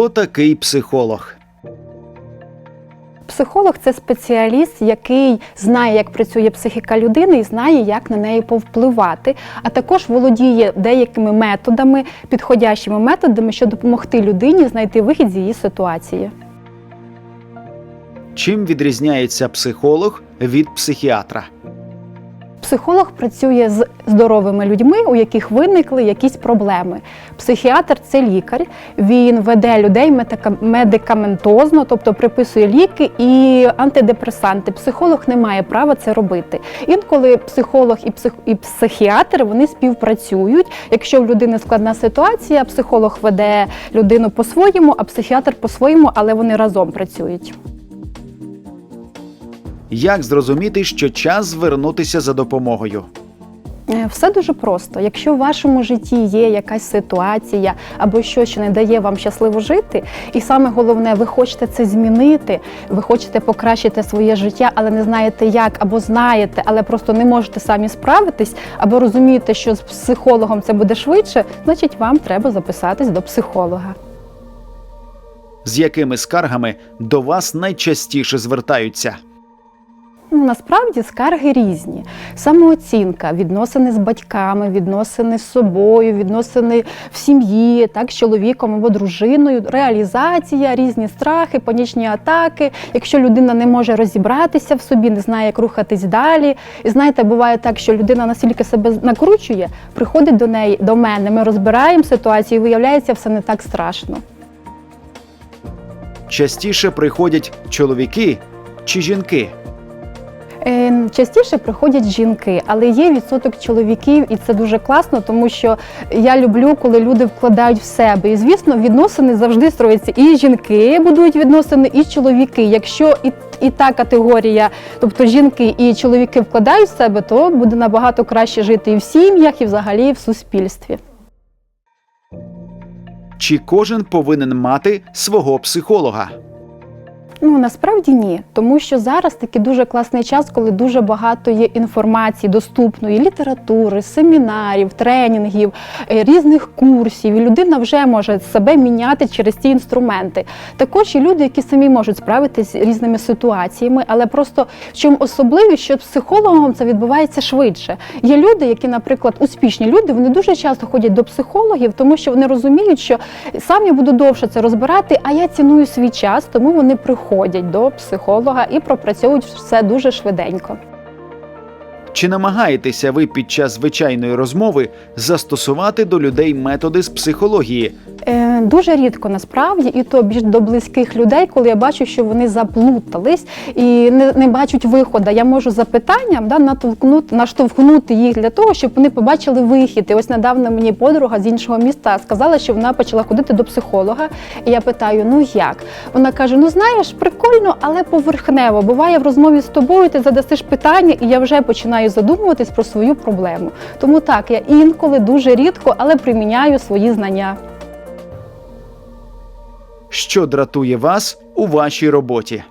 Хто такий психолог? Психолог це спеціаліст, який знає, як працює психіка людини і знає, як на неї повпливати, а також володіє деякими методами, підходящими методами, щоб допомогти людині знайти вихід з її ситуації. Чим відрізняється психолог від психіатра? Психолог працює з здоровими людьми, у яких виникли якісь проблеми. Психіатр це лікар. Він веде людей медика- медикаментозно, тобто приписує ліки і антидепресанти. Психолог не має права це робити. Інколи психолог і, псих, і психіатр вони співпрацюють. Якщо в людини складна ситуація, психолог веде людину по-своєму, а психіатр по-своєму, але вони разом працюють. Як зрозуміти, що час звернутися за допомогою? Е, Все дуже просто. Якщо в вашому житті є якась ситуація або щось, що не дає вам щасливо жити, і саме головне, ви хочете це змінити, ви хочете покращити своє життя, але не знаєте як, або знаєте, але просто не можете самі справитись, або розумієте, що з психологом це буде швидше, значить вам треба записатись до психолога. З якими скаргами до вас найчастіше звертаються? Ну, насправді скарги різні. Самооцінка, відносини з батьками, відносини з собою, відносини в сім'ї, так, з чоловіком або дружиною, реалізація, різні страхи, панічні атаки. Якщо людина не може розібратися в собі, не знає, як рухатись далі. І знаєте, буває так, що людина настільки себе накручує, приходить до неї, до мене, ми розбираємо ситуацію, і виявляється, все не так страшно. Частіше приходять чоловіки чи жінки? Е, Частіше приходять жінки, але є відсоток чоловіків, і це дуже класно, тому що я люблю, коли люди вкладають в себе. І звісно, відносини завжди строяться. І жінки будують відносини, і чоловіки. Якщо і, і та категорія, тобто жінки і чоловіки вкладають в себе, то буде набагато краще жити і в сім'ях, і взагалі в суспільстві. Чи кожен повинен мати свого психолога? Ну насправді ні, тому що зараз такий дуже класний час, коли дуже багато є інформації доступної, літератури, семінарів, тренінгів, е, різних курсів. І людина вже може себе міняти через ці інструменти. Також є люди, які самі можуть справитися з різними ситуаціями, але просто в чому особливість, що психологом це відбувається швидше. Є люди, які, наприклад, успішні люди, вони дуже часто ходять до психологів, тому що вони розуміють, що сам я буду довше це розбирати, а я ціную свій час, тому вони приходять до психолога і пропрацьовують все дуже швиденько. Чи намагаєтеся ви під час звичайної розмови застосувати до людей методи з психології? Е, Дуже рідко насправді, і то більш до близьких людей, коли я бачу, що вони заплутались і не, не бачать виходу. Я можу запитанням да, натолкнути, наштовхнути їх для того, щоб вони побачили вихід. І ось недавно мені подруга з іншого міста сказала, що вона почала ходити до психолога. І я питаю: ну як? Вона каже: Ну знаєш, прикольно, але поверхнево. Буває в розмові з тобою, ти задасиш питання, і я вже починаю задумуватись про свою проблему. Тому так, я інколи дуже рідко, але приміняю свої знання. Що дратує вас у вашій роботі?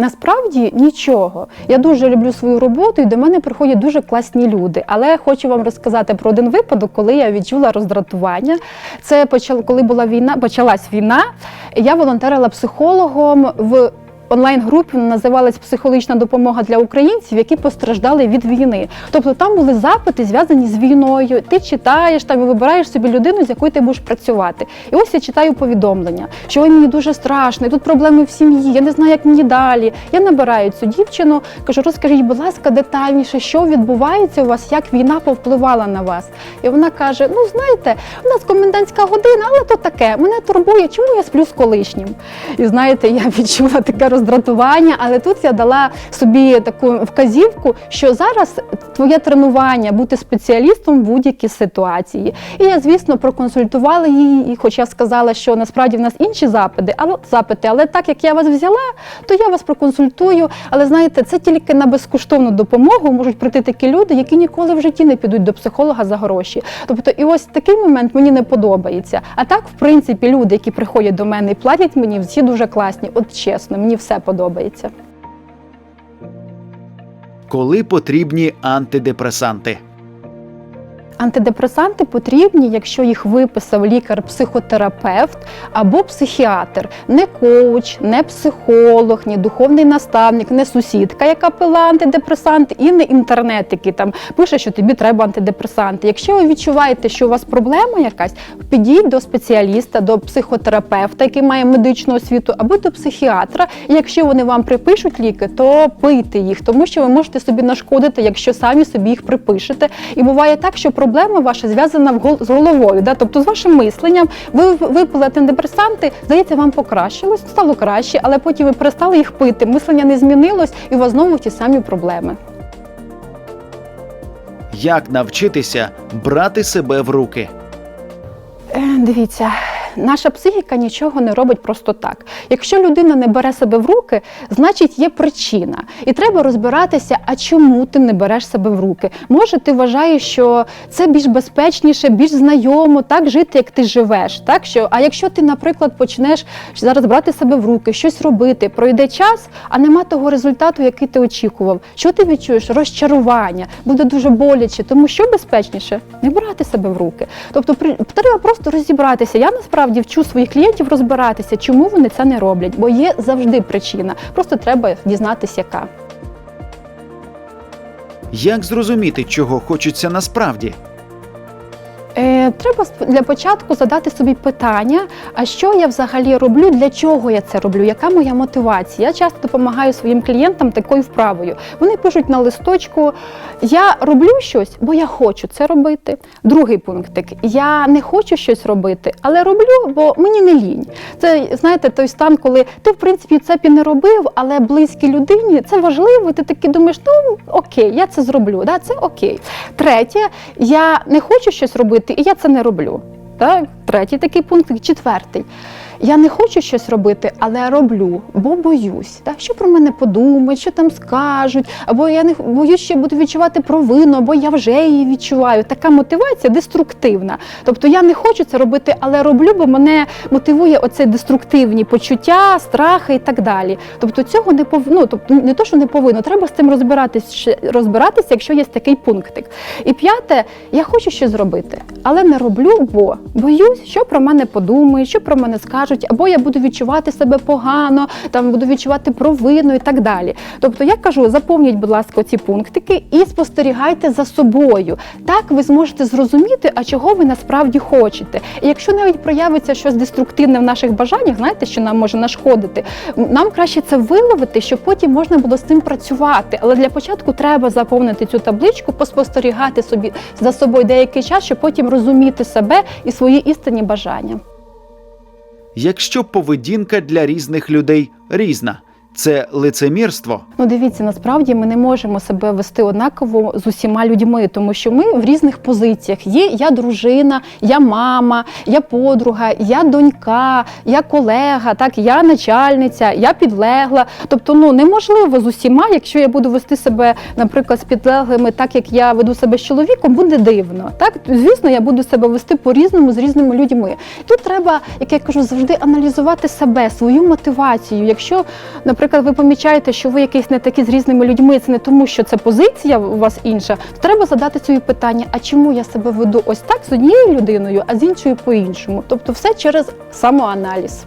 Насправді нічого. Я дуже люблю свою роботу, і до мене приходять дуже класні люди. Але хочу вам розказати про один випадок, коли я відчула роздратування. Це почало, коли була війна, почалась війна. Я волонтерила психологом в. Онлайн-групі називалась психологічна допомога для українців, які постраждали від війни. Тобто там були запити зв'язані з війною. Ти читаєш там і вибираєш собі людину, з якою ти будеш працювати. І ось я читаю повідомлення, що ой, мені дуже страшно, і тут проблеми в сім'ї. Я не знаю, як мені далі. Я набираю цю дівчину, кажу, розкажіть, будь ласка, детальніше, що відбувається у вас, як війна повпливала на вас. І вона каже: Ну, знаєте, у нас комендантська година, але то таке. Мене турбує, чому я сплю з колишнім. І знаєте, я відчула таке роздратування, але тут я дала собі таку вказівку, що зараз твоє тренування бути спеціалістом в будь-якій ситуації. І я, звісно, проконсультувала її, і хоча сказала, що насправді в нас інші запити, але запити, але так як я вас взяла, то я вас проконсультую. Але знаєте, це тільки на безкоштовну допомогу можуть прийти такі люди, які ніколи в житті не підуть до психолога за гроші. Тобто, і ось такий момент мені не подобається. А так, в принципі, люди, які приходять до мене і платять мені, всі дуже класні. От чесно, мені все подобається. Коли потрібні антидепресанти? Антидепресанти потрібні, якщо їх виписав лікар-психотерапевт або психіатр, не коуч, не психолог, ні духовний наставник, не сусідка, яка пила антидепресанти, і не інтернет, який там пише, що тобі треба антидепресанти. Якщо ви відчуваєте, що у вас проблема якась, підіть до спеціаліста, до психотерапевта, який має медичну освіту, або до психіатра. І якщо вони вам припишуть ліки, то пийте їх, тому що ви можете собі нашкодити, якщо самі собі їх припишете. І буває так, що проблема ваша зв'язана з головою, да? тобто з вашим мисленням. Ви випили антидепресанти, здається, вам покращилось, стало краще, але потім ви перестали їх пити. Мислення не змінилось, і у вас знову ті самі проблеми. Як навчитися брати себе в руки? Е, Дивіться, наша психіка нічого не робить просто так. Якщо людина не бере себе в руки, значить є причина. І треба розбиратися, а чому ти не береш себе в руки. Може, ти вважаєш, що це більш безпечніше, більш знайомо, так жити, як ти живеш. Так що, а якщо ти, наприклад, почнеш зараз брати себе в руки, щось робити, пройде час, а нема того результату, який ти очікував. Що ти відчуєш? Розчарування, буде дуже боляче. Тому що безпечніше не брати себе в руки. Тобто, треба просто розібратися. Я насправді вчу своїх клієнтів розбиратися, чому вони це не роблять, бо є завжди причина. Просто треба дізнатися, яка. Як зрозуміти, чого хочеться насправді? Треба для початку задати собі питання: а що я взагалі роблю, для чого я це роблю, яка моя мотивація? Я часто допомагаю своїм клієнтам такою вправою. Вони пишуть на листочку: я роблю щось, бо я хочу це робити. Другий пунктик я не хочу щось робити, але роблю, бо мені не лінь. Це знаєте, той стан, коли ти, в принципі, це б і не робив, але близькій людині це важливо. Ти таки думаєш, ну окей, я це зроблю. Да, це окей. Третє, я не хочу щось робити, і я це не роблю. Так? Третій такий пункт. Четвертий. Я не хочу щось робити, але роблю, бо боюсь. Так? Що про мене подумають, що там скажуть, або я не боюсь, що я буду відчувати провину, або я вже її відчуваю. Така мотивація деструктивна. Тобто я не хочу це робити, але роблю, бо мене мотивує оце деструктивні почуття, страхи і так далі. Тобто цього не пов... ну, тобто не то, що не повинно, треба з цим розбиратися, розбиратися, якщо є такий пунктик. І п'яте, я хочу щось зробити, але не роблю, бо боюсь, що про мене подумають, що про мене скажуть, або я буду відчувати себе погано, там буду відчувати провину і так далі. Тобто я кажу, заповніть, будь ласка, ці пунктики і спостерігайте за собою. Так ви зможете зрозуміти, а чого ви насправді хочете. І якщо навіть проявиться щось деструктивне в наших бажаннях, знаєте, що нам може нашкодити, нам краще це виловити, щоб потім можна було з цим працювати. Але для початку треба заповнити цю табличку, поспостерігати собі за собою деякий час, щоб потім розуміти себе і свої істинні бажання. Якщо поведінка для різних людей різна, це лицемірство. Ну, дивіться, насправді ми не можемо себе вести однаково з усіма людьми, тому що ми в різних позиціях. Є я дружина, я мама, я подруга, я донька, я колега, так я начальниця, я підлегла. Тобто, ну неможливо з усіма, якщо я буду вести себе, наприклад, з підлеглими, так як я веду себе з чоловіком, буде дивно. Так, звісно, я буду себе вести по-різному з різними людьми. Тут треба, як я кажу, завжди аналізувати себе, свою мотивацію. Якщо, наприклад, ви помічаєте, що ви якийсь не такі з різними людьми, це не тому, що це позиція у вас інша, треба задати собі питання: а чому я себе веду ось так з однією людиною, а з іншою по-іншому? Тобто, все через самоаналіз.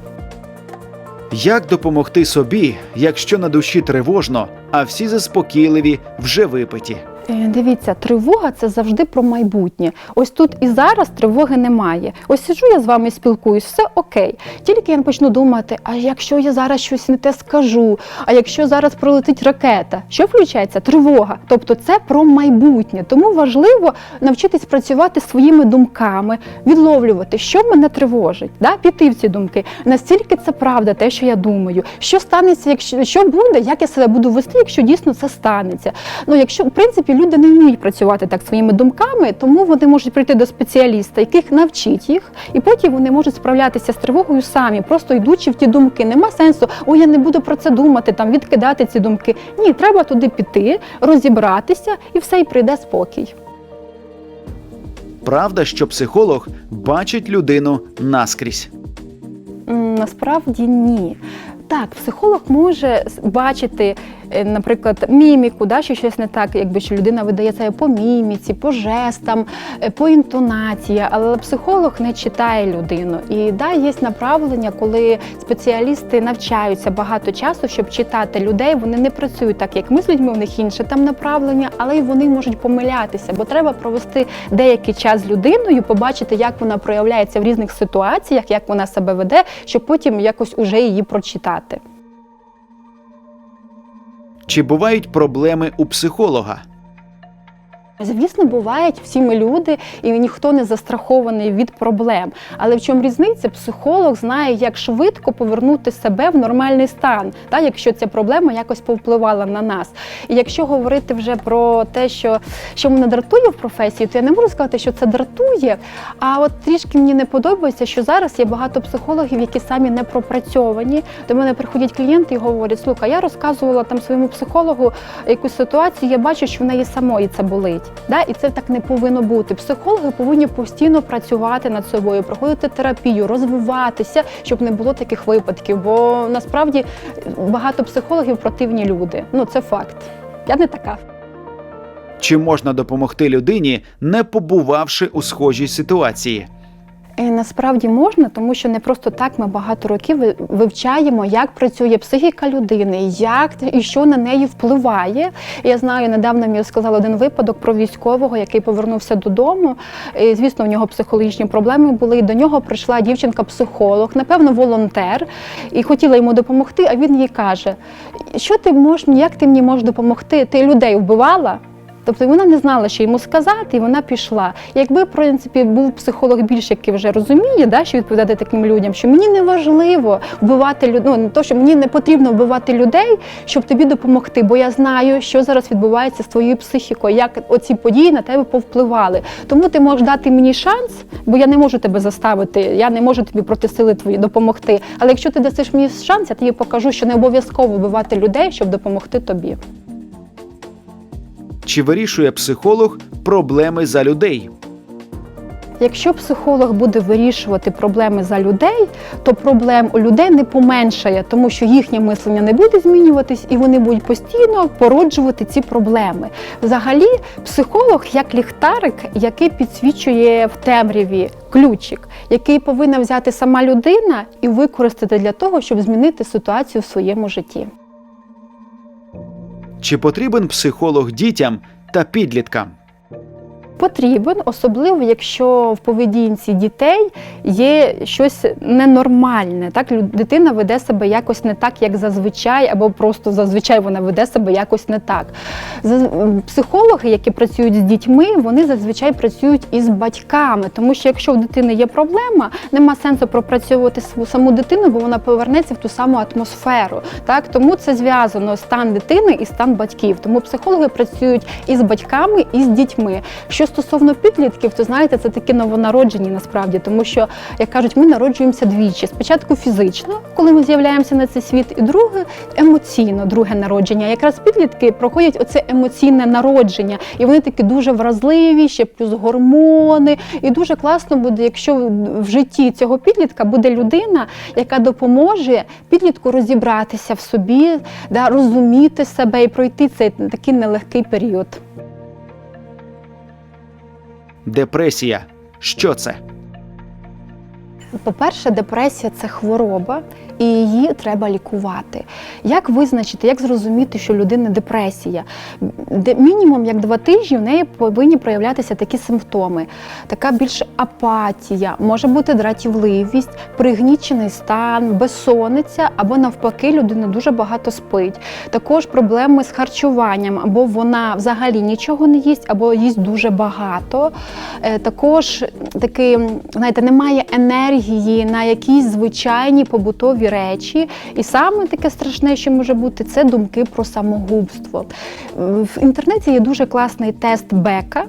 Як допомогти собі, якщо на душі тривожно, а всі заспокійливі вже випиті? Е, Дивіться, тривога це завжди про майбутнє. Ось тут і зараз тривоги немає. Ось сиджу я з вами спілкуюсь, все окей. Тільки я почну думати, а якщо я зараз щось не те скажу, а якщо зараз пролетить ракета, що включається? Тривога. Тобто це про майбутнє. Тому важливо навчитись працювати своїми думками, відловлювати, що мене тривожить, да? піти в ці думки. Настільки це правда, те, що я думаю. Що станеться, якщо що буде, як я себе буду вести, якщо дійсно це станеться. Ну, якщо в принципі люди не вміють працювати так своїми думками, тому вони можуть прийти до спеціаліста, яких навчить їх, і потім вони можуть справлятися з тривогою самі, просто йдучи в ті думки. Нема сенсу, о, я не буду про це думати, там відкидати ці думки. Ні, треба туди піти, розібратися, і все, і прийде спокій. Правда, що психолог бачить людину наскрізь. М, Насправді ні. Так, психолог може бачити наприклад, міміку, да, що щось не так, якби що людина видає це по міміці, по жестам, е, по інтонації, але психолог не читає людину. І да, є направлення, коли спеціалісти навчаються багато часу, щоб читати людей. Вони не працюють так, як ми з людьми, у них інше там направлення, але й вони можуть помилятися, бо треба провести деякий час з людиною, побачити, як вона проявляється в різних ситуаціях, як вона себе веде, щоб потім якось уже її прочитати. Чи бувають проблеми у психолога? Звісно, бувають всі ми люди, і ніхто не застрахований від проблем. Але в чому різниця? Психолог знає, як швидко повернути себе в нормальний стан, та якщо ця проблема якось повпливала на нас. І якщо говорити вже про те, що, що мене дратує в професії, то я не можу сказати, що це дратує. А от трішки мені не подобається, що зараз є багато психологів, які самі не пропрацьовані. До мене приходять клієнти і говорять: слухай, я розказувала там своєму психологу якусь ситуацію, я бачу, що в неї самої це болить. Да? І це так не повинно бути. Психологи повинні постійно працювати над собою, проходити терапію, розвиватися, щоб не було таких випадків. Бо насправді багато психологів противні люди. Ну це факт. Я не така. Чи можна допомогти людині, не побувавши у схожій ситуації? Насправді можна, тому що не просто так ми багато років вивчаємо, як працює психіка людини, як і що на неї впливає. Я знаю, недавно мені сказали один випадок про військового, який повернувся додому. І, звісно, у нього психологічні проблеми були. І до нього прийшла дівчинка-психолог, напевно, волонтер, і хотіла йому допомогти. А він їй каже: що ти можеш, як ти мені можеш допомогти? Ти людей вбивала? Тобто вона не знала, що йому сказати, і вона пішла. Якби, в принципі, був психолог більш, який вже розуміє, да, що відповідати таким людям, що мені не важливо вбивати людей, ну, не то, що мені не потрібно вбивати людей, щоб тобі допомогти, бо я знаю, що зараз відбувається з твоєю психікою, як оці події на тебе повпливали. Тому ти можеш дати мені шанс, бо я не можу тебе заставити, я не можу тобі проти сили твої допомогти. Але якщо ти дасиш мені шанс, я тобі покажу, що не обов'язково вбивати людей, щоб допомогти тобі. Чи вирішує психолог проблеми за людей? Якщо психолог буде вирішувати проблеми за людей, то проблем у людей не поменшає, тому що їхнє мислення не буде змінюватись, і вони будуть постійно породжувати ці проблеми. Взагалі, психолог як ліхтарик, який підсвічує в темряві ключик, який повинна взяти сама людина і використати для того, щоб змінити ситуацію в своєму житті. Чи потрібен психолог дітям та підліткам? Потрібен, особливо якщо в поведінці дітей є щось ненормальне. Так дитина веде себе якось не так, як зазвичай, або просто зазвичай вона веде себе якось не так. Психологи, які працюють з дітьми, вони зазвичай працюють із батьками, тому що якщо в дитини є проблема, нема сенсу пропрацьовувати саму дитину, бо вона повернеться в ту саму атмосферу. Так тому це зв'язано стан дитини і стан батьків. Тому психологи працюють і з батьками, і з дітьми. Що стосовно підлітків, то знаєте, це такі новонароджені насправді, тому що, як кажуть, ми народжуємося двічі. Спочатку фізично, коли ми з'являємося на цей світ, і друге емоційно, друге народження. Якраз підлітки проходять оце емоційне народження, і вони такі дуже вразливі, ще плюс гормони. І дуже класно буде, якщо в житті цього підлітка буде людина, яка допоможе підлітку розібратися в собі, да, розуміти себе і пройти цей такий нелегкий період. Депресія. Що це? По-перше, депресія це хвороба, і її треба лікувати. Як визначити, як зрозуміти, що у людини депресія? Де мінімум як два тижні в неї повинні проявлятися такі симптоми: така більш апатія, може бути дратівливість, пригнічений стан, безсонниця, або навпаки, людина дуже багато спить. Також проблеми з харчуванням, або вона взагалі нічого не їсть, або їсть дуже багато. Е, Також таки, знаєте, немає енергії на якісь звичайні побутові речі. І саме таке страшне, що може бути, це думки про самогубство. В інтернеті є дуже класний тест Бека.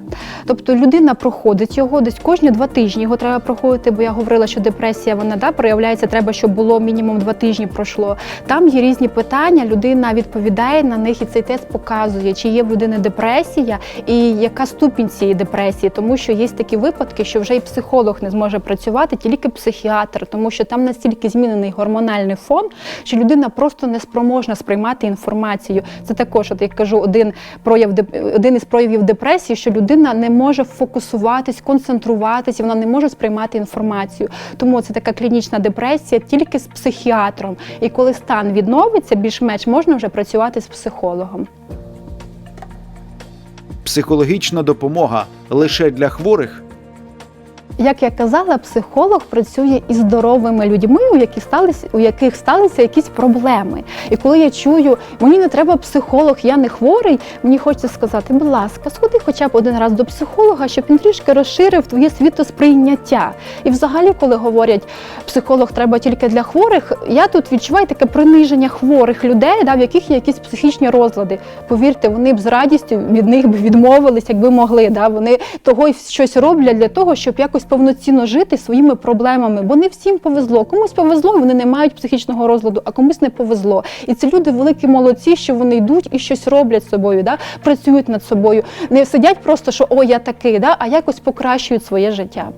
Тобто людина проходить його десь кожні два тижні. Його треба проходити, бо я говорила, що депресія вона да, проявляється, треба, щоб було мінімум два тижні пройшло. Там є різні питання, людина відповідає на них, і цей тест показує, чи є в людини депресія і яка ступінь цієї депресії, тому що є такі випадки, що вже і психолог не зможе працювати, тільки психіатр, тому що там настільки змінений гормональний фон, що людина просто не спроможна сприймати інформацію. Це також, от як кажу, один прояв один із проявів депресії, що людина не може фокусуватись, концентруватися, вона не може сприймати інформацію. Тому це така клінічна депресія тільки з психіатром. І коли стан відновиться, більш-менш можна вже працювати з психологом. Психологічна допомога лише для хворих. Як я казала, психолог працює із здоровими людьми, у яких сталися, у яких сталися якісь проблеми. І коли я чую, мені не треба психолог, я не хворий, мені хочеться сказати, будь ласка, сходи хоча б один раз до психолога, щоб він трішки розширив твоє світосприйняття. І взагалі, коли говорять, психолог треба тільки для хворих, я тут відчуваю таке приниження хворих людей, да, в яких є якісь психічні розлади. Повірте, вони б з радістю від них б відмовились, якби могли. Да? Вони того й щось роблять для того, щоб якось повноцінно жити своїми проблемами. Бо не всім повезло. Комусь повезло, вони не мають психічного розладу, а комусь не повезло. І ці люди великі молодці, що вони йдуть і щось роблять з собою, да? працюють над собою. Не сидять просто, що о, я такий, да? а якось покращують своє життя.